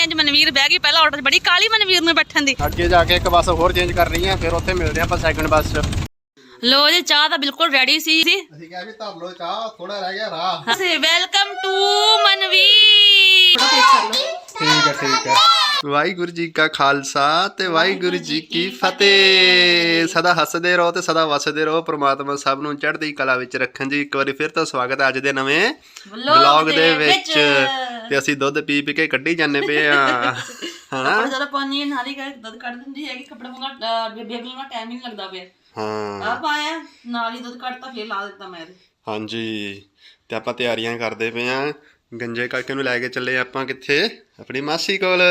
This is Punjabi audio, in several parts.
ਗਏ ਅੱਜ ਮਨਵੀਰ ਬਹਿ ਗਈ ਪਹਿਲਾਂ ਆਰਡਰ ਬੜੀ ਕਾਲੀ ਮਨਵੀਰ ਨੂੰ ਬੈਠਣ ਦੀ। ਅੱਗੇ ਜਾ ਕੇ ਇੱਕ ਬੱਸ ਹੋਰ ਚੇਂਜ ਕਰ ਰਹੀ ਆ ਫਿਰ ਉੱਥੇ ਮਿਲਦੇ ਆਪਾਂ ਸੈਕੰਡ ਬੱਸ 'ਚ। ਲੋ ਜੀ ਚਾਹ ਤਾਂ ਬਿਲਕੁਲ ਰੈਡੀ ਸੀ ਜੀ। ਅਸੀਂ ਕਿਹਾ ਵੀ ਧਰ ਲਓ ਚਾਹ ਥੋੜਾ ਰਹਿ ਗਿਆ ਰਾਹ। ਅਸੀਂ ਵੈਲਕਮ ਟੂ ਮਨਵੀਰ। ਠੀਕ ਹੈ ਠੀਕ ਹੈ ਵਾਹਿਗੁਰੂ ਜੀ ਕਾ ਖਾਲਸਾ ਤੇ ਵਾਹਿਗੁਰੂ ਜੀ ਕੀ ਫਤਿਹ। ਸਦਾ ਹੱਸਦੇ ਰਹੋ ਤੇ ਸਦਾ ਵਸਦੇ ਰਹੋ ਪ੍ਰਮਾਤਮਾ ਸਭ ਨੂੰ ਚੜ੍ਹਦੀ ਕਲਾ ਵਿੱਚ ਰੱਖਣ ਜੀ। ਇੱਕ ਵਾਰੀ ਫਿਰ ਤੋਂ ਸਵਾਗਤ ਹੈ ਅੱਜ ਦੇ ਨਵੇਂ ਵਲੌਗ ਦੇ ਵਿੱਚ। ਤੇ ਅਸੀਂ ਦੁੱਧ ਪੀ ਪੀ ਕੇ ਕੱਢੀ ਜਾਂਦੇ ਪਏ ਆ। ਹਨਾ? ਕੱਪੜੇ ਜ਼ਿਆਦਾ ਪਾਣੀ ਨਾਲੀ ਕਰ ਦੁੱਧ ਕੱਢ ਦਿੰਦੀ ਹੈਗੀ ਕੱਪੜੇ ਮੰਗਾ ਬੇਬੀ ਨੂੰ ਟਾਈਮ ਹੀ ਨਹੀਂ ਲੱਗਦਾ ਪਿਆ। ਹਾਂ। ਆ ਪਾਇਆ ਨਾਲ ਹੀ ਦੁੱਧ ਕੱਢਤਾ ਫੇਰ ਲਾ ਦਿੱਤਾ ਮੈਂ ਇਹਦੇ। ਹਾਂਜੀ। ਤੇ ਆਪਾਂ ਤਿਆਰੀਆਂ ਕਰਦੇ ਪਏ ਆ। ਗੰਜੇ ਕਾਕੇ ਨੂੰ ਲੈ ਕੇ ਚੱਲੇ ਆਪਾਂ ਕਿੱਥੇ? ਆਪਣੀ ਮਾਸੀ ਕੋਲ।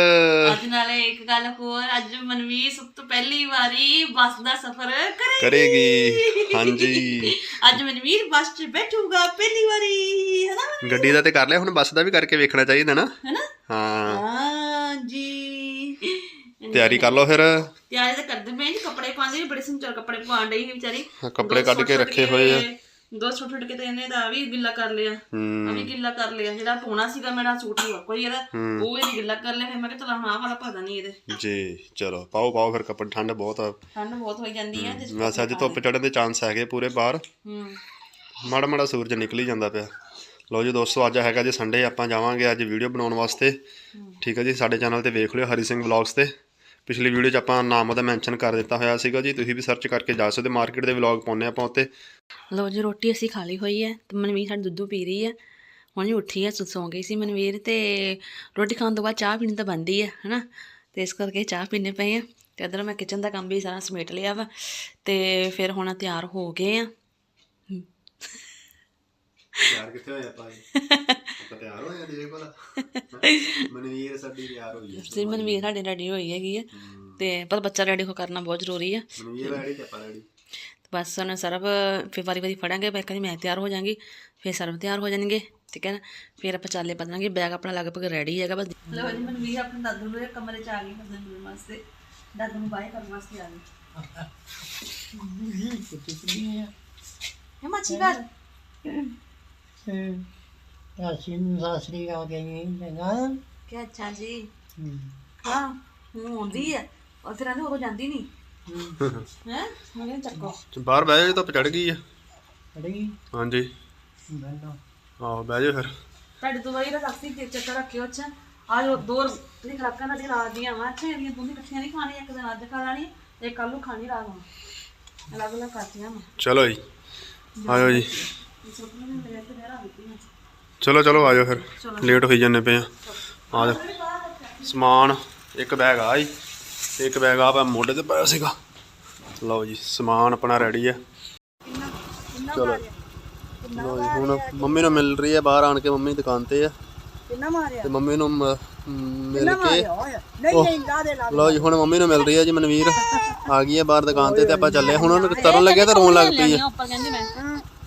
ਅੱਜ ਨਾਲੇ ਇੱਕ ਗੱਲ ਹੋਰ ਅੱਜ ਮਨਵੀਰ ਸਭ ਤੋਂ ਪਹਿਲੀ ਵਾਰੀ ਬੱਸ ਦਾ ਸਫ਼ਰ ਕਰੇ ਕਰੇਗੀ ਹਾਂਜੀ। ਅੱਜ ਮਨਵੀਰ ਬੱਸ 'ਚ ਬੈਠੂਗਾ ਪਹਿਲੀ ਵਾਰੀ ਹੈਨਾ ਗੱਡੀ ਦਾ ਤੇ ਕਰ ਲਿਆ ਹੁਣ ਬੱਸ ਦਾ ਵੀ ਕਰਕੇ ਵੇਖਣਾ ਚਾਹੀਦਾ ਨਾ। ਹੈਨਾ? ਹਾਂ। ਹਾਂਜੀ। ਤਿਆਰੀ ਕਰ ਲਓ ਫਿਰ। ਤਿਆਰੀ ਤਾਂ ਕਰਦੇ ਮੈਂ ਜੀ ਕੱਪੜੇ ਪਾਉਂਦੇ ਵੀ ਬੜੇ ਸੁੰਦਰ ਕੱਪੜੇ ਪਾਉਣ ਡਈ ਵਿਚਾਰੀ। ਕੱਪੜੇ ਕੱਢ ਕੇ ਰੱਖੇ ਹੋਏ ਆ। ਦੋ ਛੋਟੇ ਛੋਟੇ ਕਿਤੇ ਇਹਨੇ ਦਾ ਵੀ ਗਿੱਲਾ ਕਰ ਲਿਆ। ਆ ਹੂੰ ਵੀ ਗਿੱਲਾ ਕਰ ਲਿਆ। ਜਿਹੜਾ ਪਾਉਣਾ ਸੀਗਾ ਮੇਰਾ ਸੂਟ ਹੀ ਕੋਈ ਇਹਦਾ ਹੂੰ। ਉਹ ਇਹ ਗਿੱਲਾ ਕਰ ਲਿਆ। ਫਿਰ ਮੈਂ ਕਿਹਾ ਚਲ ਆਹ ਵਾਲਾ ਪਾ ਨਹੀਂ ਇਹਦੇ। ਜੀ ਚਲੋ ਪਾਓ ਪਾਓ ਫਿਰ ਕੱਪੜੇ ਠੰਡ ਬਹੁਤ ਆ। ਠੰਡ ਬਹੁਤ ਹੋਈ ਜਾਂਦੀ ਹੈ ਜਿਸ ਵੈਸੇ ਅੱਜ ਧੁੱਪ ਚੜਨ ਦੇ ਚਾਂਸ ਹੈਗੇ ਪੂਰੇ ਬਾਹਰ। ਹੂੰ। ਮਾੜਾ ਮਾੜਾ ਸੂਰਜ ਨਿਕਲ ਹੀ ਜਾਂਦਾ ਪਿਆ। ਲਓ ਜੀ ਦੋਸਤੋ ਅੱਜ ਹੈਗਾ ਜੀ ਸੰਡੇ ਆਪਾਂ ਜਾਵਾਂਗੇ ਅੱਜ ਵੀਡੀਓ ਬਣਾਉਣ ਵਾਸਤੇ। ਠੀਕ ਹੈ ਜੀ ਸਾਡੇ ਚੈਨਲ ਤੇ ਵੇਖ ਲਿਓ ਹਰੀ ਸਿੰਘ ਵਲੌਗਸ ਤੇ। ਪਿਛਲੀ ਵੀਡੀਓ 'ਚ ਆਪਾਂ ਨਾਮ ਉਹਦਾ ਮੈਂਸ਼ਨ ਕਰ ਦਿੱਤਾ ਹੋਇਆ ਸੀਗਾ ਜੀ। ਤੁਸੀਂ ਵੀ ਸਰਚ ਕਰਕੇ ਜਾ ਸਕਦੇ ਮਾਰਕੀਟ ਦੇ ਵਲੌਗ ਪਾਉਂਦੇ ਆਪਾਂ ਉੱਤੇ। ਲੋ ਜੀ, ਰੋਟੀ ਅਸੀਂ ਖਾ ਲਈ ਹੋਈ ਹੈ ਤੇ ਮਨਵੀਰ ਸਾਡੀ ਦੁੱਧੂ ਪੀ ਰਹੀ ਹੈ। ਹੁਣ ਹੀ ਉੱਠੀ ਹੈ, ਸੌਂ ਗਈ ਸੀ ਮਨਵੀਰ ਤੇ ਰੋਟੀ ਖਾਣ ਤੋਂ ਬਾਅਦ ਚਾਹ ਪੀਣੀ ਤਾਂ ਬੰਦੀ ਹੈ, ਹਨਾ? ਤੇ ਇਸ ਕਰਕੇ ਚਾਹ ਪੀਣੇ ਪਏ ਆ ਤੇ ਅਦਰ ਮੈਂ ਕਿਚਨ ਦਾ ਕੰਮ ਵੀ ਸਾਰਾ ਸਮੇਟ ਲਿਆ ਵਾ ਤੇ ਫਿਰ ਹੁਣ ਤਿਆਰ ਹੋ ਗਏ ਆ ਕਿੱਥੇ ਹੋਏ ਆਪਾਂ? ਆਪਾਂ ਤਿਆਰ ਹੋਏ ਆ ਦੇਖ ਭਲਾ ਮਨਵੀਰ ਸਾਡੀ ਤਿਆਰ ਹੋਈ ਹੈ ਸੀ ਮਨਵੀਰ ਸਾਡੇ ਰੈਡੀ ਹੋਈ ਹੈਗੀ ਹੈ। ਤੇ ਪਰ ਬੱਚਾ ਰੈਡੀ ਹੋ ਕਰਨਾ ਬਹੁਤ ਜ਼ਰੂਰੀ ਹੈ ਮਨਵੀਰ ਰੈਡੀ ਤੇ ਆਪਾਂ ਰੈਡੀ ਤੇ ਬਸ ਹੁਣ ਸਰਬ ਫਿਰ ਵਾਰੀ ਵਾਰੀ ਫੜਾਂਗੇ ਮੈਂ ਕਹਿੰਦੀ ਮੈਂ ਤਿਆਰ ਹੋ ਜਾਾਂਗੀ ਫਿਰ ਸਰਬ ਤਿਆਰ ਹੋ ਜਾਣਗੇ ਠੀਕ ਹੈ ਨਾ? ਫਿਰ ਆਪਾਂ ਚਾਲੇ ਬਦਲਾਂਗੇ ਬੈਗ ਆਪਣਾ ਲਗਭਗ ਰੈਡੀ ਹੈਗਾ ਬਸ। ਲੋ ਜੀ ਮਨਵੀਰ ਆਪਣੇ ਦਾਦੂ ਨੂੰ ਕਮਰੇ ਚ ਆ ਗਈ ਮਿਲਣ ਵਾਸਤੇ। ਦਾਦੂ ਨੂੰ ਬਾਏ ਕਰਨ ਵਾਸਤੇ ਆ ਗਈ। ਇਹ ਮੱਛੀ ਘਰ। ਅਸੀਂ ਨੂੰ ਸਾਸਰੀ ਆ ਗਈ ਜਗਾ ਕਿ ਅੱਛਾ ਜੀ? ਹਾਂ। ਹੁਣ ਆਉਂਦੀ ਹੈ ਔਰ ਫਿਰ ਉਹ ਜਾਂਦੀ ਨਹੀਂ ਹੈ। ਮੈਂ ਚੱਕੋ। ਬਾਹਰ ਬਹਿ ਜਾ ਧੁੱਪ ਚੜ ਗਈ ਆ ਅੜੀ ਹਾਂਜੀ। ਬੰਦਾ ਆਹੋ ਬਹਿ ਜਾ ਫਿਰ। ਤੁਹਾਡੀ ਦਵਾਈ ਦਾ ਰੱਖੀ ਤੇ ਚੱਕਰ ਰੱਖਿਓ ਅੱਛਾ। ਆ ਜੋ ਦੋ ਤੁਸੀਂ ਖਰਾਕਾਂ ਦਾ ਆ ਦੀਆਂ ਵਾ। ਅੱਛਾ ਇਹਦੀਆਂ ਦੋਨੇ ਇਕੱਠੀਆਂ ਨਹੀਂ ਖਾਣੀਆਂ ਇੱਕ ਦਿਨ ਅੱਜ ਖਾ ਲੈਣੀ ਇੱਕ ਕੱਲ ਨੂੰ ਖਾਣੀ ਰਾਤ ਨੂੰ। ਅਲੱਗ ਅਲੱਗ ਕਰਤੀਆਂ ਮੈਂ ਚਲੋ ਜੀ। ਆਜੋ ਜੀ। ਚਲੋ ਚਲੋ ਆਜੋ ਫਿਰ। ਲੇਟ ਹੋਈ ਜਾਂਦੇ ਪਏ ਆ। ਆ ਜਾ ਸਮਾਨ ਇੱਕ ਬੈਗ ਆ ਜੀ। ਤੇ ਇੱਕ ਬੈਗ ਆ ਪਾ ਮੋਢੇ ਤੇ ਪਾਇਆ ਸੀਗਾ। ਲਓ ਜੀ ਸਮਾਨ ਆਪਣਾ ਰੈਡੀ ਆ। ਚਲੋ। ਲਓ ਜੀ ਹੁਣ ਮੰਮੀ ਨੂੰ ਮਿਲ ਰਹੀ ਹੈ ਬਾਹਰ ਆਣ ਕੇ ਮੰਮੀ ਦੁਕਾਨ ਤੇ ਆ। ਕਿੰਨਾ ਮਾਰਿਆ? ਤੇ ਮੰਮੀ ਨੂੰ ਮਿਲ ਕੇ ਨਹੀਂ ਨਹੀਂ ਲਾ ਦੇ ਲਾ ਲਓ ਜੀ ਹੁਣ ਮੰਮੀ ਨੂੰ ਮਿਲ ਰਹੀ ਹੈ ਜੀ ਮਨਵੀਰ। ਆ ਗਈ ਹੈ ਬਾਹਰ ਦੁਕਾਨ ਤੇ ਤੇ ਆਪਾਂ ਚੱਲੇ ਹੁਣ ਉਹਨੂੰ ਤੁਰਨ ਲੱਗਿਆ ਤਾਂ ਰੋਣ ਲੱਗ ਪਈ ਆ।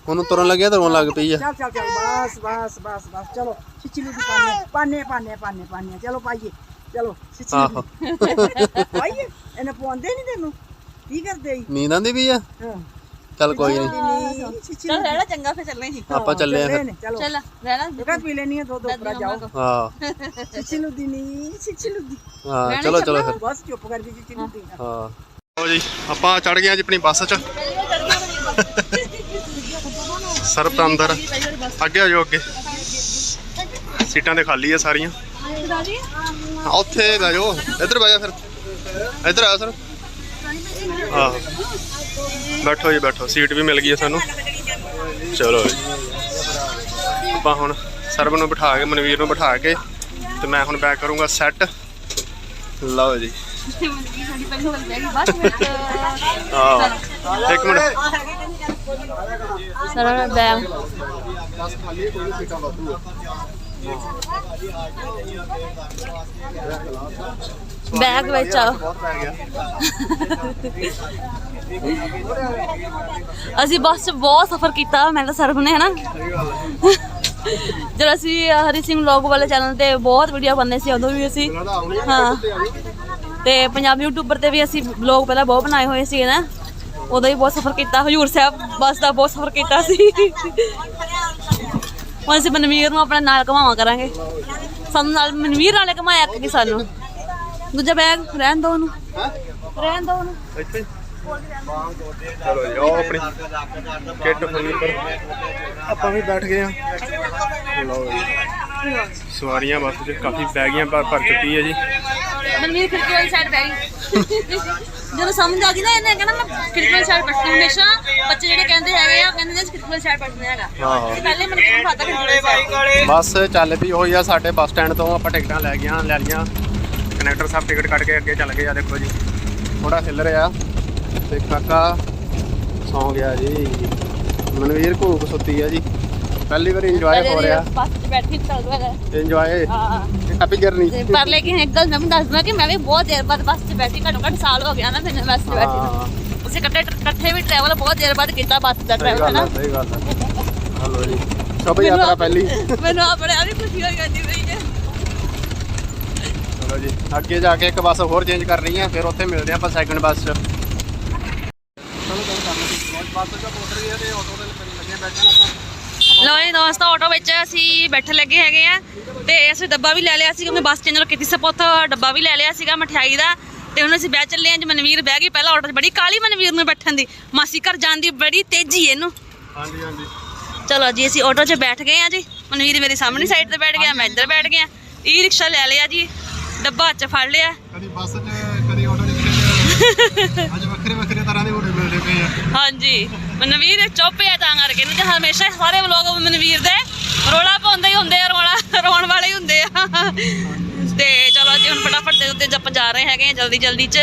ਉਹਨੂੰ ਤੁਰਨ ਲੱਗਿਆ ਤਾਂ ਰੋਣ ਲੱਗ ਪਈ ਆ। ਚੱਲ ਚੱਲ ਚੱਲ ਬਸ ਬਸ ਬਸ ਬਸ ਚਲੋ ਛਿੱਚੀ ਨੂੰ ਪਾਣੇ ਪਾਣੇ ਪਾਣੇ ਪਾਣੇ ਪਾਣੇ ਚਲੋ ਪਾਈਏ ਚਲੋ ਛਿੱਚੀ ਆਹੋ। ਪਾਈਏ ਇਹਨੇ ਪਾਉਂਦੇ ਨਹੀਂ ਤੈਨੂੰ? ਕੀ ਕਰਦੇ ਈ? ਨੀਂਦ ਆਂਦੀ ਪਈ ਆ? ਹਾਂ। ਚੱਲ ਕੋਈ ਨਹੀਂ ਨਹੀਂ ਛਿੱਚੀ ਚਲ ਰਹਿਣਾ ਚੰਗਾ ਫਿਰ ਚੱਲਣੇ ਸੀ ਆਪਾਂ ਚੱਲੇ ਆ ਫਿਰ। ਚਲੋ। ਚੱਲ ਰਹਿਣਾ। ਜਗਾ ਪੀ ਲੈਣੀ ਆ ਦੋ ਦੋ ਪਰਾ ਜਾਓ। ਹਾਂ। ਛਿੱਚੀ ਨੂੰ ਦੀ ਨਹੀਂ ਛਿੱਚੀ ਨੂੰ ਦੀ। ਹਾਂ ਚਲੋ ਚਲੋ ਫਿਰ। ਬਸ ਚੁੱਪ ਕਰਕੇ ਛਿੱਚੀ ਨੂੰ ਦੀ। ਹਾਂ। ਲਓ ਜੀ ਆਪਾਂ ਚੜ ਗਏ ਅੱਜ ਆਪਣੀ ਬੱਸ 'ਚ। ਸਰਬ ਤਾਂ ਅੰਦਰ। ਅੱਗੇ ਆ ਜਾਓ ਅੱਗੇ। ਸੀਟਾਂ ਤੇ ਖਾਲੀ ਆ ਸਾਰੀਆਂ। ਹਾਂ, ਉੱਥੇ ਬਹਿ ਜਾਓ। ਇੱਧਰ ਬਹਿ ਜਾ ਫਿਰ। ਇੱਧਰ ਆ ਸਰ। ਆਹ ਬੈਠੋ ਜੀ ਬੈਠੋ। ਸੀਟ ਵੀ ਮਿਲ ਗਈ ਹੈ ਸਾਨੂੰ। ਚਲੋ ਜੀ। ਆਪਾਂ ਹੁਣ ਸਰਬ ਨੂੰ ਬਿਠਾ ਕੇ ਮਨਵੀਰ ਨੂੰ ਬਿਠਾ ਕੇ ਤੇ ਮੈਂ ਹੁਣ ਬੈਕ ਕਰੂੰਗਾ ਸੈੱਟ। ਲਓ ਜੀ। ਆਹ ਇੱਕ ਮਿੰਟ। ਸਾਰਾ ਬੈਗ ਬੈਗ ਵਿੱਚ ਆ ਅਸੀਂ ਬੱਸ 'ਚ ਬਹੁਤ ਸਫ਼ਰ ਕੀਤਾ, ਮੈਂ ਤਾਂ ਸਰਬ ਨੇ, ਹਨਾ? ਜਦੋਂ ਅਸੀਂ ਹਰੀ ਸਿੰਘ ਲੋਗ ਵਾਲੇ ਚੈਨਲ ਤੇ ਬਹੁਤ ਵੀਡੀਓ ਬਣਨੇ ਸੀ, ਉਦੋਂ ਵੀ ਅਸੀਂ, ਹਾਂ। ਤੇ ਪੰਜਾਬੀ ਯੂਟਿਊਬਰ ਤੇ ਵੀ ਅਸੀਂ ਵਲੌਗ ਪਹਿਲਾਂ ਬਹੁਤ ਬਣਾਏ ਹੋਏ ਸੀ ਨਾ ਉਦੋਂ ਵੀ ਬਹੁਤ ਸਫ਼ਰ ਕੀਤਾ ਹਜੂਰ ਸਾਹਿਬ ਬੱਸ ਦਾ ਬਹੁਤ ਸਫ਼ਰ ਕੀਤਾ ਸੀ। ਹੁਣ ਅਸੀਂ ਮਨਵੀਰ ਨੂੰ ਆਪਣੇ ਨਾਲ ਘੁਮਾਵਾਂ ਕਰਾਂਗੇ। ਸਾਨੂੰ ਨਾਲ ਮਨਵੀਰ ਨਾਲੇ ਕਮਾਇਆ ਕਿ ਸਾਨੂੰ। ਦੂਜਾ ਬੈਗ ਰਹਿਣ ਦੋ ਉਹਨੂੰ। ਰਹਿਣ ਦੋ ਉਹਨੂੰ। ਇੱਥੇ ਹੀ? ਚਲੋ ਜੀ ਉਹ ਆਪਣੀ ਕਿੱਟ ਫਰਨੀਚਰ ਆਪਾਂ ਵੀ ਬੈਠ ਗਏ ਆ ਲਓ ਜੀ ਸਵਾਰੀਆਂ ਬੱਸ 'ਚ ਕਾਫੀ ਪਰ ਭਰ ਚੁੱਕੀ ਹੈ ਜੀ। ਮਨਵੀਰ ਖਿੜਕੀ ਵਾਲੀ ਸਾਈਡ ਗਈ। ਜਦੋਂ ਸਮਝ ਆ ਗਈ ਨਾ ਇਹਨੇ ਕਹਿੰਦਾ ਮੈਂ ਖਿੜਕੀ ਵਾਲੀ ਸਾਈਡ ਬੈਠਣਾ ਹਮੇਸ਼ਾ। ਬੱਚੇ ਜਿਹੜੇ ਕਹਿੰਦੇ ਹੈਗੇ ਆ ਕਹਿੰਦੇ ਨੇ ਖਿੜਕੀ ਵਾਲੀ ਸਾਈਡ ਬੈਠਣਾ ਹੈਗਾ। ਤੇ ਪਹਿਲੇ ਮੈਨੂੰ ਕਿਹਾ ਪਤਾ ਖਿੜਕੀ ਵਾਲੀ side। ਬੱਸ ਚੱਲ ਪਈ ਹੋਈ ਆ ਸਾਡੇ ਬੱਸ ਸਟੈਂਡ ਤੋਂ ਆਪਾਂ ਟਿਕਟਾਂ ਲੈ ਗਈਆਂ ਲੈ ਲਈਆਂ। ਕਨੈਕਟਰ ਸਾਹਿਬ ਟਿਕਟ ਕੱਟ ਕੇ ਅੱਗੇ ਚੱਲ ਗਏ ਆ ਦੇਖੋ ਜੀ। ਥੋੜਾ ਹਿੱਲ ਰਿਹਾ। ਤੇ ਕਾਕਾ ਸੌਂ ਗਿਆ ਜੀ। ਮਨਵੀਰ ਘੂਕ ਸੁੱਤੀ ਆ ਜੀ। ਪਹਿਲੀ ਵਾਰ ਇੰਜੋਏ ਹੋ ਰਿਹਾ। ਬੱਸ 'ਚ ਬੈਠੀ ਚੱਲ ਰਿਹਾ। ਇੰਜੋਏ ਹਾਂ। ਹੈਪੀ ਜਰਨੀ ਪਰ ਲੇਕਿਨ ਇੱਕ ਗੱਲ ਮੈਂ ਤੁਹਾਨੂੰ ਦੱਸਦਾ ਕਿ ਮੈਂ ਵੀ ਬਹੁਤ ਦੇਰ ਬਾਅਦ ਬੱਸ 'ਚ ਬੈਠੀ ਘੱਟੋ ਘੱਟ ਸਾਲ ਹੋ ਗਿਆ ਨਾ ਮੈਨੂੰ ਬੱਸ 'ਚ ਬੈਠੀ ਨੂੰ। ਉਸੇ ਇਕੱਠੇ ਇਕੱਠੇ ਵੀ ਟਰੈਵਲ ਬਹੁਤ ਦੇਰ ਬਾਅਦ ਕੀਤਾ ਬੱਸ ਦਾ ਸਹੀ ਟਰੈਵਲ ਗੱਲ ਹੈ ਹੈ ਸਹੀ ਗੱਲ ਹੈ ਹਲੋ ਜੀ। ਸ਼ੁਭ ਯਾਤਰਾ ਪਹਿਲੀ। ਮੈਨੂੰ ਆਪਣੇ ਆਪ ਹੀ ਖੁਸ਼ੀ ਹੋਈ ਜਾਂਦੀ ਪਈ ਹੈ। ਚਲੋ ਜੀ। ਅੱਗੇ ਜਾ ਕੇ ਇੱਕ ਬੱਸ ਹੋਰ ਚੇਂਜ ਕਰ ਰਹੀ ਹੈ ਫਿਰ ਉੱਥੇ ਮਿਲਦੇ ਆਪਾਂ ਸੈਕੰਡ ਬੱਸ 'ਚ। ਚਲੋ ਗੱਲ ਕਰ ਲਓ ਬੱਸ ਜੋ ਮੋਟਰ ਰਹੀ ਹੈ ਤੇ ਆਟੋ ਦੇ ਲੱਗੇ ਬੈਠਣ ਆਪਾਂ। ਲੋ ਜੀ ਦੋਸਤੋ ਆਟੋ ਵਿੱਚ ਅਸੀਂ ਬੈਠੇ ਲੱਗੇ ਹੈਗੇ ਆ ਤੇ ਅਸੀਂ ਡੱਬਾ ਵੀ ਲੈ ਲਿਆ ਸੀ ਕਿਉਂਕਿ ਬੱਸ ਚੇਂਜ ਕੀਤੀ ਸੀ ਆਪਾਂ ਉੱਥੋਂ ਡੱਬਾ ਵੀ ਲੈ ਲਿਆ ਸੀਗਾ ਮਠਿਆਈ ਦਾ ਤੇ ਹੁਣ ਅਸੀਂ ਬਹਿ ਚੱਲੇ ਆਂ ਜੀ ਮਨਵੀਰ ਬਹਿ ਗਈ ਪਹਿਲਾਂ ਆਟੋ 'ਚ ਬੜੀ ਕਾਲੀ ਮਨਵੀਰ ਨੂੰ ਬੈਠਣ ਦੀ ਮਾਸੀ ਘਰ ਜਾਣ ਦੀ ਬੜੀ ਤੇਜ਼ੀ ਇਹਨੂੰ। ਹਾਂਜੀ ਹਾਂਜੀ। ਚਲੋ ਜੀ ਅਸੀਂ ਆਟੋ 'ਚ ਬੈਠ ਗਏ ਆ ਜੀ ਮਨਵੀਰ ਮੇਰੀ ਸਾਹਮਣੀ ਸਾਈਡ ਤੇ ਬੈਠ ਗਿਆ ਮੈਂ ਇੱਧਰ ਬੈਠ ਗਿਆ ਈ ਰਿਕਸ਼ਾ ਲੈ ਲਿਆ ਜੀ ਡੱਬਾ 'ਚ ਫੜ ਲਿਆ। ਕਦੀ ਬੱਸ 'ਚ ਕਦੀ ਆਟੋ 'ਚ। ਅੱਜ ਵੱਖਰੇ ਵੱਖਰੇ ਤਰ੍ਹਾਂ ਦੇ ਆ। ਹਾਂਜੀ। ਮਨਵੀਰ ਚੁੱਪ ਹੈ ਤਾਂ ਕਰਕੇ। ਨਹੀਂ ਤੇ ਹਮੇਸ਼ਾ ਸਾਰੇ ਵਲੋਗ ਮਨਵੀਰ ਦੇ ਰੋਲਾ ਪਾਉਂਦੇ ਹੀ ਹੁੰਦੇ ਆ ਰੋਲਾ ਰੋਣ ਵਾਲੇ ਹੀ ਹੁੰਦੇ ਆ। ਤੇ ਚਲੋ ਜੀ ਹੁਣ ਫਟਾਫਟ ਤੇ ਉੱਤੇ ਆਪਾਂ ਜਾ ਰਹੇ ਹੈਗੇ ਆ ਜਲਦੀ ਜਲਦੀ ਚ।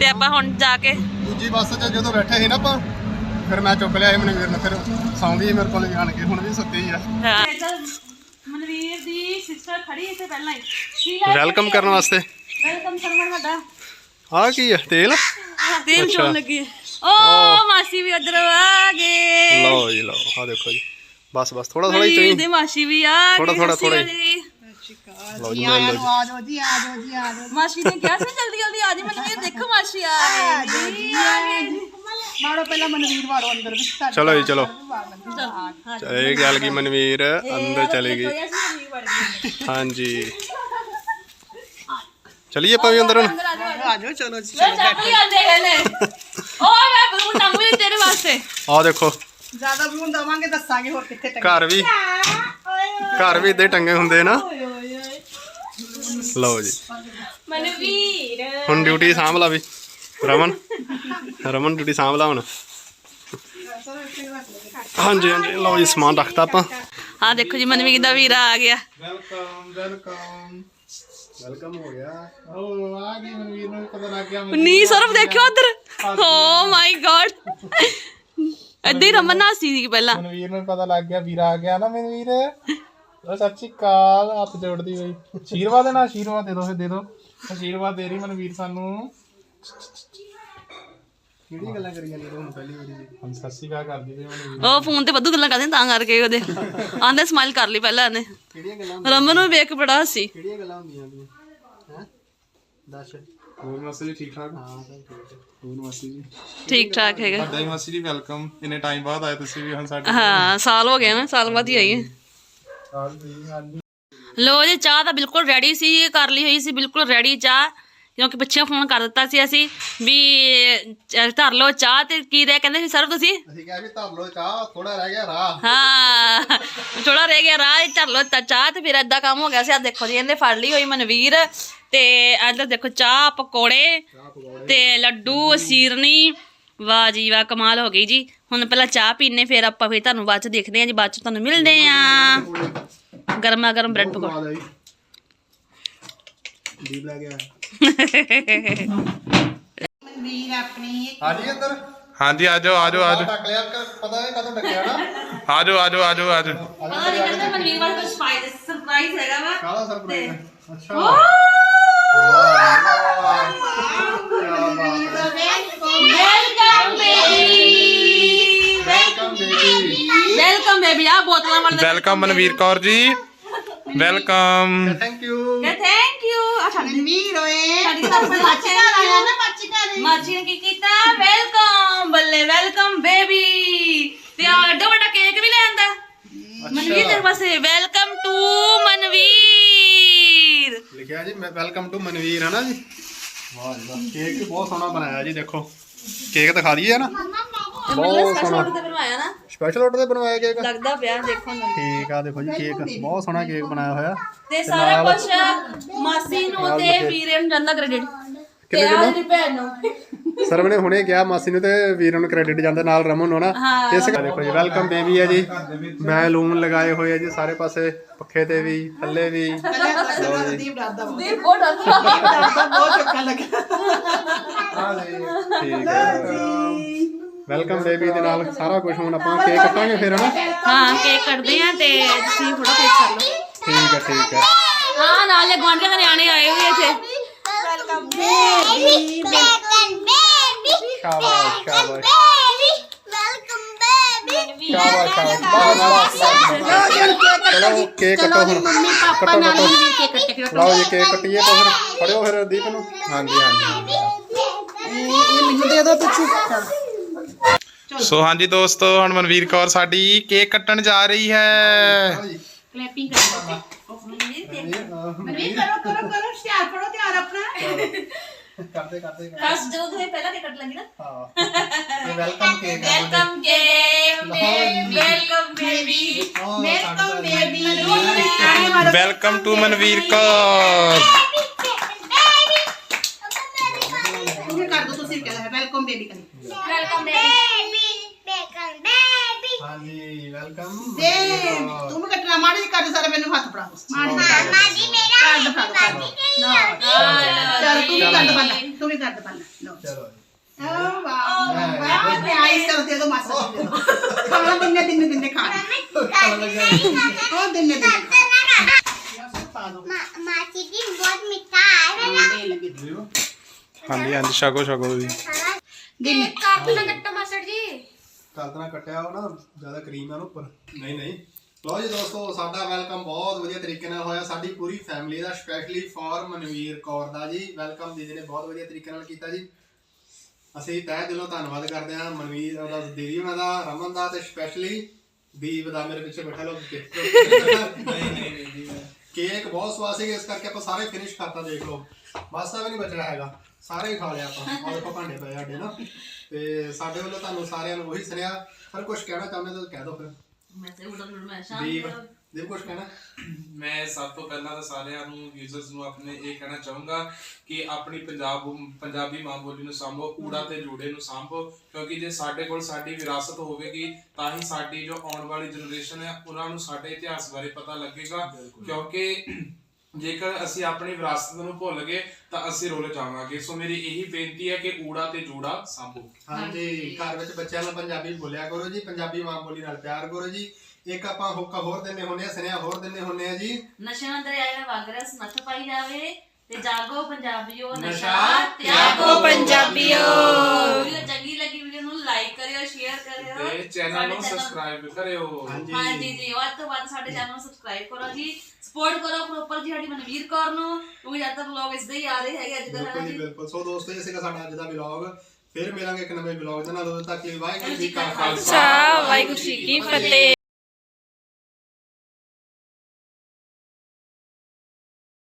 ਤੇ ਆਪਾਂ ਹੁਣ ਜਾ ਕੇ ਦੂਜੀ ਬੱਸ 'ਚ ਜਦੋਂ ਬੈਠੇ ਸੀ ਨਾ ਆਪਾਂ ਫਿਰ ਮੈਂ ਚੁੱਕ ਲਿਆ ਇਹ ਮਨਵੀਰ ਨੂੰ ਫਿਰ ਸੌਂ ਗਈ ਮੇਰੇ ਕੋਲ ਜਾਣ ਕੇ ਹੁਣ ਵੀ ਸੁੱਤੀ ਆ। ਮਨਵੀਰ ਦੀ ਸਿਸਟਰ ਖੜੀ ਇੱਥੇ ਪਹਿਲਾਂ ਹੀ। ਵੈਲਕਮ ਕਰਨ ਵਾਸਤੇ। ਵੈਲਕਮ ਕਰਵਣ ਸਾਡਾ ਆਹ ਕੀ ਆ? ਤੇਲ? ਅੱਛਾ। ਚੋਣ ਲੱਗੀ। ਓ ਮਾਸੀ ਵੀ ਉਧਰ ਆ ਗਏ। ਲਓ ਜੀ ਲਓ ਆਹ ਦੇਖੋ ਜੀ। ਬਸ ਬਸ ਥੋੜਾ ਥੋੜਾ ਹੀ ਚਾਹੀਏ ਦੇ ਮਾਸੀ ਵੀ ਆ ਸ਼੍ਰੀ ਥੋੜ੍ਹਾ ਅਕਾਲ ਜੀ। ਲਓ ਆ ਜਾਓ ਜੀ। ਆ ਜਾਓ ਜੀ ਆ ਜਾਓ ਮਾਸੀ ਨੇ ਕਿਹਾ ਸੀ ਜਲਦੀ ਜਲਦੀ ਆ ਜੀ ਮਨਵੀਰ ਦੇਖੋ ਮਾਸੀ ਆ ਗਈ ਜੀ ਆ ਗਈ ਮਾਰੋ ਪਹਿਲਾਂ ਮਨਵੀਰ ਵਾੜੋ ਅੰਦਰ ਵੀ ਸਾਡੇ ਚਲੋ ਜੀ ਚਲੋ। ਚਲ ਹਾਂ ਚਲੇ। ਗੱਲ ਕੀ ਮਨਵੀਰ ਅੰਦਰ ਚਲੇ ਗਈ। ਹਾਂਜੀ। ਚਲਿਏ ਆਪਾਂ ਵੀ ਅੰਦਰ ਹੁਣ। ਅੰਦਰ ਆ ਜਾ ਆ ਜਾਓ ਚਲੋ। ਜੀ ਲੈ ਚੱਪਲੀ ਆਂਦੇ ਕਹਿੰਦੇ ਓ ਮੈਂ ਬਲੂਨ ਟੰਗੂ ਤੇਰੇ ਵਾਸਤੇ। ਆਹ ਦੇਖੋ ਜ਼ਿਆਦਾ ਹੁਣ ਦਵਾਂਗੇ ਦੱਸਾਂਗੇ ਹੋਰ ਕਿੱਥੇ ਤੱਕ ਘਰ ਵੀ ਘਰ ਵੀ ਇਦਾਂ ਟੰਗੇ ਹੁੰਦੇ ਨਾ। ਲਓ ਜੀ। ਮਨਵੀਰ। ਹੁਣ ਡਿਊਟੀ ਸਾਂਭ ਲਾ ਵੀ। ਰਮਨ ਰਮਨ ਡਿਊਟੀ ਸਾਂਭ ਲਾ ਹੁਣ। ਹਾਂਜੀ ਹਾਂਜੀ ਲਓ ਜੀ ਸਮਾਨ ਰੱਖਤਾ ਆਪਾਂ। ਹਾਂ ਦੇਖੋ ਜੀ ਮਨਵੀਰ ਦਾ ਵੀਰਾ ਆ ਗਿਆ। Welcome welcome. ਵੈਲਕਮ ਹੋ ਗਿਆ। ਓ ਆ ਗਈ ਮਨਵੀਰ ਨੂੰ ਪਤਾ ਲੱਗ ਗਿਆ ਨੀ ਸਰਫ ਦੇਖਿਓ ਉਧਰ। ਓ ਮਾਈ ਗॉड ਇੱਦਾਂ ਹੀ ਰਮਨ ਨਾਸੀ ਸੀ ਪਹਿਲਾਂ। ਮਨਵੀਰ ਨੂੰ ਪਤਾ ਲੱਗ ਗਿਆ ਵੀਰ ਆ ਗਿਆ ਨਾ ਮਨਵੀਰ। ਉਹ ਸੱਚੀ ਕਾਲ ਹੱਥ ਜੋੜਦੀ ਹੋਈ। ਆਸ਼ੀਰਵਾਦ ਦੇਣਾ ਆਸ਼ੀਰਵਾਦ ਦੇ ਦੋ ਫਿਰ ਦੇ ਦੋ। ਆਸ਼ੀਰਵਾਦ ਦੇ ਰਹੀ ਮਨਵੀਰ ਸਾਨੂੰ। ਕਿਹੜੀ ਗੱਲਾਂ ਕਰੀ ਜਾਂਦੇ ਤੂੰ ਪਹਿਲੀ ਵਾਰੀ? ਹਮ ਸਤਿ ਸ਼੍ਰੀ ਅਕਾਲ ਕਰਦੀ ਪਈ ਮਨਵੀਰ। ਉਹ ਫੋਨ ਤੇ ਵੱਧੂ ਗੱਲਾਂ ਕਰਦੇ ਤਾਂ ਕਰਕੇ ਉਹਦੇ। ਆਂਦੇ ਸਮਾਈਲ ਕਰ ਲਈ ਪਹਿਲਾਂ ਇਹਨੇ ਕਿਹੜੀਆਂ ਗੱਲਾਂ ਰਮਨ ਨੂੰ ਵੇਖ ਬੜਾ ਸੀ ਕਿਹੜੀਆਂ ਗੱਲਾਂ ਹੁੰਦੀਆਂ ਤੂੰ ਹੈ? ਦੱਸ। ਹੋਰ ਮਾਸੀ ਜੀ ਠੀਕ ਠਾਕ? ਹਾਂ ਸਭ ਠੀਕ ਹੈ। ਹੋਰ ਮਾਸੀ ਜੀ? ਠੀਕ ਠਾਕ ਹੈਗਾ। ਤੁਹਾਡਾ ਹੀ ਮਾਸੀ ਜੀ ਵੈਲਕਮ। ਇੰਨੇ ਟਾਈਮ ਬਾਅਦ ਆਏ ਤੁਸੀਂ ਵੀ ਹੁਣ ਸਾਡੇ ਹਾਂ ਸਾਲ ਹੋ ਗਿਆ ਨਾ ਸਾਲ ਬਾਅਦ ਹੀ ਆਈ ਹੈ। ਸਾਲ ਦੀ ਹਾਂਜੀ। ਲੋ ਜੀ ਚਾਹ ਤਾਂ ਬਿਲਕੁਲ ਰੈਡੀ ਸੀ ਕਰ ਲਈ ਹੋਈ ਸੀ ਬਿਲਕੁਲ ਰੈਡੀ ਚਾਹ। ਕਿਉਂਕਿ ਬੱਚਿਆਂ ਫੋਨ ਕਰ ਦਿੱਤਾ ਸੀ ਅਸੀਂ ਵੀ ਅਹ, ਧਰ ਲਓ ਚਾਹ ਤੇ ਕੀ ਰਹਿ ਕਹਿੰਦੇ ਸੀ ਸਰ ਤੁਸੀਂ? ਅਸੀਂ ਕਿਹਾ ਵੀ ਧਰ ਲੋ ਚਾਹ ਥੋੜਾ ਰਹਿ ਗਿਆ ਰਾਹ। ਹਾਂ ਥੋੜਾ ਰਹਿ ਗਿਆ ਰਾਹ ਧਰ ਤਾਂ ਚਾਹ ਤੇ ਫਿਰ ਏਦਾਂ ਕੰਮ ਹੋ ਗਿਆ ਸੀ। ਆ ਦੇਖੋ ਜੀ ਇਹਨੇ ਫੜ ਲਈ ਹੋਈ ਮਨਵੀਰ ਤੇ ਇੱਧਰ ਦੇਖੋ ਚਾਹ ਪਕੌੜੇ ਤੇ ਲੱਡੂ ਸੀਰਨੀ। ਵਾਹ ਜੀ ਵਾਹ ਕਮਾਲ ਹੋ ਗਈ ਜੀ। ਹੁਣ ਪਹਿਲਾਂ ਚਾਹ ਪੀਨੇ ਫਿਰ ਆਪਾਂ ਫਿਰ ਤੁਹਾਨੂੰ ਬਾਅਦ ਚ ਦੇਖਦੇ ਹਾਂ ਜੀ ਬਾਅਦ ਚ ਤੁਹਾਨੂੰ ਮਿਲਦੇ ਆ ਗਰਮਾ ਗਰਮ ਬ੍ਰੈਡ ਪਕੌੜੇ। ਦੀਪ ਲੈ ਗਿਆ ਵੀਰ ਆਪਣੀ ਹਾਂਜੀ ਅੰਦਰ ਹਾਂਜੀ ਆਜੋ ਆਜੋ ਆਜੋ ਟੱਕ ਲਿਆ ਕ- ਪਤਾ ਹੈ ਕਦੋਂ ਲੱਗਿਆ ਨਾ ਆਜੋ ਆਜੋ ਆਜੋ ਆਜੋ ਪਤਾ ਨਹੀਂ ਕਹਿੰਦਾ ਮਨਵੀਰ ਵਾਲਾ ਕੁਝ ਸਪਾਈਸ ਸਰਪ੍ਰਾਈਜ਼ ਹੈਗਾ ਵਾ ਕਾਲਾ ਸਰਪ੍ਰਾਈਜ਼ ਅੱਛਾ welcome baby welcome baby welcome baby ਆ ਬੋਤਲਾਂ ਵਾਲਾ welcome Manveer Kaur ji welcome thank you thank you ਅੱਛਾ ਮਨਵੀਰ ਓਏ ਸਾਡੀ ਤੋਂ ਬੱਚੇ ਘਰ ਆਇਆ ਨਾ ਬੱਚੇ ਘਰ। ਮਾਜੀ ਨੇ ਕੀ ਕੀਤਾ? ਵੈਲਕਮ ਬੱਲੇ ਵੈਲਕਮ ਬੇਬੀ ਤੇ ਆ ਵੱਡਾ ਵੱਡਾ ਕੇਕ ਵੀ ਲੈ ਆਂਦਾ। ਮਨਵੀਰ ਤੇਰੇ ਪਾਸੇ ਵੈਲਕਮ ਟੂ ਮਨਵੀਰ। ਗਿਆ ਜੀ ਵੈਲਕਮ ਟੂ ਮਨਵੀਰ ਹੈ ਨਾ ਜੀ? ਵਾਹ ਜੀ ਵਾਹ। ਕੇਕ ਬਹੁਤ ਸੋਹਣਾ ਬਣਾਇਆ ਜੀ ਦੇਖੋ। ਕੇਕ ਦਿਖਾ ਦਈਏ ਨਾ। ਬਹੁਤ ਸੋਹਣਾ। ਬਣਵਾਇਆ ਨਾ। ਸਪੈਸ਼ਲ ਆਰਡਰ ਤੇ ਬਣਵਾਇਆ ਕੇਕ ਲੱਗਦਾ ਪਿਆ ਦੇਖੋ ਨਾ। ਠੀਕ ਆ ਦੇਖੋ ਜੀ ਕੇਕ ਬਹੁਤ ਸੋਹਣਾ ਕੇਕ ਬਣਾਇਆ ਹੋਇਆ। ਤੇ ਸਾਰਾ ਨਾਲ- ਕੁਝ ਮਾਸੀ ਨੂੰ ਨਾਲ ਤੇ। ਵੀਰੇ ਨੂੰ ਜਾਂਦਾ ਕ੍ਰੈਡਿਟ ਤੇ ਕਿਹਨੂੰ- ਮੇਰੀ ਭੈਣ ਨੂੰ। ਸਰਵ ਨੇ ਹੁਣੇ ਕਿਹਾ ਮਾਸੀ ਨੂੰ ਤੇ ਵੀਰ ਨੂੰ ਕ੍ਰੈਡਿਟ ਜਾਂਦਾ ਨਾਲ ਰਮਨ ਨੂੰ ਨਾ। ਹਾਂ। ਇਸ ਕਰਕੇ ਦੇਖੋ ਜੀ ਵੈਲਕਮ ਬੇਬੀ ਹੈ ਜੀ। ਮੈਂ ਲੂਨ ਲਗਾਏ ਹੋਏ ਆ ਜੀ ਸਾਰੇ ਪਾਸੇ ਪੱਖੇ ਤੇ ਵੀ ਥੱਲੇ ਵੀ। ਦੀਪ ਡਰਦਾ ਵਾ। ਦੀਪ ਬਹੁਤ ਡਰਦਾ। ਡਰਦਾ ਬਹੁਤ ਚੰਗਾ ਲੱਗਾ। ਠੀਕ ਹੈ ਵੈਲਕਮ ਬੇਬੀ ਦੇ ਨਾਲ ਸਾਰਾ ਕੁਝ ਹੁਣ ਆਪਾਂ ਕੇਕ ਕੱਟਾਂਗੇ ਫਿਰ ਹਨਾ? ਹਾਂ ਕੇਕ ਕੱਟਦੇ ਆ ਤੇ ਤੁਸੀਂ ਫੋਟੋ ਕਲਿੱਕ ਕਰ ਲਓ। ਠੀਕ ਹੈ ਠੀਕ ਹੈ। ਹਾਂ ਨਾਲ ਦੇ ਗੁਆਂਢੀਆਂ ਦੇ ਨਿਆਣੇ ਆਏ ਹੋਏ ਇੱਥੇ। ਸ਼ਾਬਾਸ਼ ਸ਼ਾਬਾਸ਼। ਸ਼ਾਬਾਸ਼ ਸ਼ਾਬਾਸ਼। ਚਲੋ ਕੇਕ ਕੱਟੋ ਹੁਣ ਕੱਟੋ ਕੱਟੋ ਕੇਕ ਕੱਟੇ। ਕਿ ਲਓ ਜੀ ਕੇਕ ਕੱਟੀਏ ਤਾਂ ਫਿਰ। ਫੜਿਓ ਫਿਰ ਦੀਪ ਨੂੰ। ਹਾਂਜੀ ਹਾਂਜੀ। ਇਹ ਮੈਨੂੰ ਦੇ ਦਿਓ ਪਿੱਛੇ। ਚਲ ਸੋ ਹਾਂਜੀ ਦੋਸਤੋ ਹੁਣ ਮਨਵੀਰ ਕੌਰ ਸਾਡੀ ਕੇਕ ਕੱਟਣ ਜਾ ਰਹੀ ਹੈ। ਕਲੈਪਿੰਗ ਕਰ ਮਨਵੀਰ ਕਰੋ ਕਰੋ ਕਰੋ ਹੁਸ਼ਿਆਰ ਫੜੋ ਧਿਆਨ ਆਪਣਾ। ਕਰਦੇ ਕਰਦੇ ਬਸ ਜਦੋਂ ਤੁਸੀਂ ਪਹਿਲਾਂ ਕੇਕ ਕੱਟ ਲੱਗੀ ਨਾ। ਹਾਂ। ਵੈਲਕਮ ਕੇਕ ਹੈ welcome game welcome baby welcome baby welcome to Manveer Kaur ਤੁਸੀਂ ਕਰ ਦੋ ਤੁਸੀਂ ਕਹਿੰਦਾ ਵੈਲਕਮ ਬੇਬੀ ਕਰ ਵੈਲਕਮ ਬੇਬੀ ਹਾਂਜੀ ਵੈਲਕਮ ਦੇ ਤੂੰ ਵੀ ਕੱਟਣਾ ਮਾੜੀ ਜਿਹੀ ਕਰ ਸਾਰੇ ਮੈਨੂੰ ਹੱਥ ਫੜਾ। ਮਾੜੀ ਜਿਹੀ ਕਰ ਦੋ ਕਰ ਦੋ ਕਰ ਦੋ ਨਾ ਚਲ ਤੂੰ ਵੀ ਕਰ ਦੋ ਪਹਿਲਾਂ ਤੂੰ ਵੀ ਕਰ ਦੋ ਪਹਿਲਾਂ ਲਓ। ਚਲੋ। ਓ ਵਾਹ। ਵਾਹ ਤੇ ਆਈਸ ਕਰ ਦੇ ਦੋ ਮਾਸਾ ਜੀ ਦੇ ਦੋ ਖਾਣਾ ਦਿਨੇ ਦਿਨੇ ਦਿਨੇ ਖਾਣਾ ਉਹ ਦਿਨੇ ਦਿਨੇ। ਖਾਣਾ ਪਾ ਦੋ ਦੇ ਲੱਗੇ ਹਾਂਜੀ ਹਾਂਜੀ ਛਕੋ ਛਕੋ ਜੀ ਦਿਨੇ। ਕਾਲਤਨਾ ਕੱਟਿਆ ਉਹ ਨਾ ਜ਼ਿਆਦਾ ਕਰੀਮ ਆ ਨਾ ਉੱਪਰ। ਨਹੀਂ ਨਹੀਂ। ਲਓ ਜੀ ਦੋਸਤੋ ਸਾਡਾ ਵੈਲਕਮ ਬਹੁਤ ਵਧੀਆ ਤਰੀਕੇ ਨਾਲ ਹੋਇਆ। ਸਾਡੀ ਪੂਰੀ ਫੈਮਿਲੀ ਦਾ ਸਪੈਸ਼ਲੀ ਫॉर ਮਨਵੀਰ ਕੌਰ ਦਾ ਜੀ ਵੈਲਕਮ ਦੀਦੀ ਨੇ ਬਹੁਤ ਵਧੀਆ ਤਰੀਕੇ ਨਾਲ ਕੀਤਾ ਜੀ। ਅਸੀਂ ਤਹਿ ਦਿਲੋਂ ਧੰਨਵਾਦ ਕਰਦੇ ਹਾਂ ਮਨਵੀਰ ਉਹਦਾ ਦੀਦੀ ਉਹਨਾਂ ਦਾ ਰਮਨ ਦਾ ਤੇ ਸਪੈਸ਼ਲੀ ਦੀਪ ਦਾ ਮੇਰੇ ਪਿੱਛੇ ਬੈਠਾ ਲੋਕ ਨਹੀਂ ਨਹੀਂ ਕੇਕ ਬਹੁਤ ਸਵਾਦ ਸੀ ਇਸ ਕਰਕੇ ਆਪਾਂ ਸਾਰੇ ਫਿਨਿਸ਼ ਕਰਤਾ ਦੇਖ ਲਓ। ਮਾਸਾ ਵੀ ਨਹੀਂ ਬਚਣਾ ਹੈਗਾ। ਸਾਰੇ ਹੀ ਖਾ ਲਿਆ ਆਪਾਂ। ਆਹ ਦੇਖੋ ਭਾਂਡੇ ਪਏ ਸਾਡੇ ਨਾ। ਤੇ ਸਾਡੇ ਵੱਲੋਂ ਤੁਹਾਨੂੰ ਸਾਰਿਆਂ ਨੂੰ ਉਹੀ ਸੁਨੇਹਾ। ਫਿਰ ਕੁਝ ਕਹਿਣਾ ਚਾਹੁੰਦੇ ਤਾਂ ਕਹਿ ਦਿਓ ਫਿਰ। ਮੈਂ ਤੇ ਉਡਨ ਉਡਨ ਮੈਂ ਸ਼ਾਮ ਦੀਪ ਦੀਪ ਕੁਝ ਕਹਿਣਾ? ਮੈਂ ਸਭ ਤੋਂ ਪਹਿਲਾਂ ਤਾਂ ਸਾਰਿਆਂ ਨੂੰ ਯੂਜ਼ਰਸ ਨੂੰ ਆਪਣੇ ਇਹ ਕਹਿਣਾ ਚਾਹੂੰਗਾ ਕਿ ਆਪਣੀ ਪੰਜਾਬ ਪੰਜਾਬੀ ਮਾਂ ਬੋਲੀ ਨੂੰ ਸਾਂਭੋ ਊੜਾ ਤੇ ਜੂੜੇ ਨੂੰ ਸਾਂਭੋ। ਕਿਉਂਕਿ ਜੇ ਸਾਡੇ ਕੋਲ ਸਾਡੀ ਵਿਰਾਸਤ ਹੋਵੇਗੀ ਤਾਂ ਹੀ ਸਾਡੀ ਜੋ ਆਉਣ ਵਾਲੀ ਜਨਰੇਸ਼ਨ ਹੈ ਉਹਨਾਂ ਨੂੰ ਸਾਡੇ ਇਤਿਹਾਸ ਬਾਰੇ ਪਤਾ ਲੱਗੇਗਾ। ਕਿਉਂਕਿ ਜੇਕਰ ਅਸੀਂ ਆਪਣੀ ਵਿਰਾਸਤ ਨੂੰ ਭੁੱਲ ਗਏ ਤਾਂ ਅਸੀਂ ਰੁੱਲ ਜਾਵਾਂਗੇ। ਸੋ ਮੇਰੀ ਇਹੀ ਬੇਨਤੀ ਹੈ ਕਿ ਊੜਾ ਤੇ ਜੂੜਾ ਸਾਂਭੋ। ਹਾਂਜੀ ਘਰ ਵਿੱਚ ਬੱਚਿਆਂ ਨੂੰ ਪੰਜਾਬੀ ਬੋਲਿਆ ਕਰੋ ਜੀ ਪੰਜਾਬੀ ਮਾਂ ਬੋਲੀ ਨਾਲ ਪਿਆਰ ਕਰੋ ਜੀ। ਇੱਕ ਆਪਾਂ ਹੁੱਕਾ ਹੋਰ ਦਿੰਨੇ ਹੁੰਨੇ ਆ ਸੁਨੇਹਾ ਹੋਰ ਦਿੰਨੇ ਹੁੰਨੇ ਆ ਜੀ। ਨਸ਼ਿਆਂ ਦਾ ਆਇਆ ਵਗ ਰਿਹਾ ਸਮੱਥ ਪਾਈ ਜਾਵੇ ਤੇ ਜਾਗੋ ਪੰਜਾਬੀਓ ਨਸ਼ਾ ਨਸ਼ਾ ਤਿਆਗੋ। ਪੰਜਾਬੀਓ। ਵੀਡੀਓ ਚੰਗੀ ਲੱਗੀ ਵੀਡੀਓ ਨੂੰ ਲਾਈਕ ਕਰਿਓ ਸ਼ੇਅਰ ਕਰਿਓ। ਤੇ ਚੈਨਲ ਨੂੰ ਸਬਸਕ੍ਰਾਈਬ ਕਰਿਓ। ਹਾਂਜੀ। ਹਾਂਜੀ ਜੀ ਵੱਧ ਤੋਂ ਵੱਧ ਸਾਡੇ ਚੈਨਲ ਨੂੰ ਸਬਸਕ੍ਰਾਈਬ ਕਰੋ ਜੀ। ਸਪੋਰਟ ਕਰੋ ਪ੍ਰੋਪਰ ਜੀ ਸਾਡੀ ਮਨਵੀਰ ਕੌਰ ਨੂੰ ਕਿਉਂਕਿ ਜ਼ਿਆਦਾਤਰ ਲੋਕ ਇਸ ਦੇ ਹੀ ਆ ਰਹੇ ਹੈਗੇ ਅੱਜ ਕੱਲ੍ਹ ਬਿਲਕੁਲ ਜੀ ਬਿਲਕੁਲ। ਸੋ ਦੋਸਤੋ ਇਹ ਸੀਗਾ ਸਾਡਾ ਅੱਜ ਦਾ ਵਲੌਗ ਫਿਰ ਮਿਲਾਂਗੇ ਇੱਕ ਨਵੇਂ ਵਲੌਗ ਦੇ ਨਾਲ। ਉਦੋਂ ਤੱਕ ਲਈ ਵਾਹਿਗੁਰੂ ਜੀ ਕਾ ਖਾਲਸਾ। ਵਾਹਿਗੁਰੂ ਜੀ ਕੀ ਫਤਿਹ।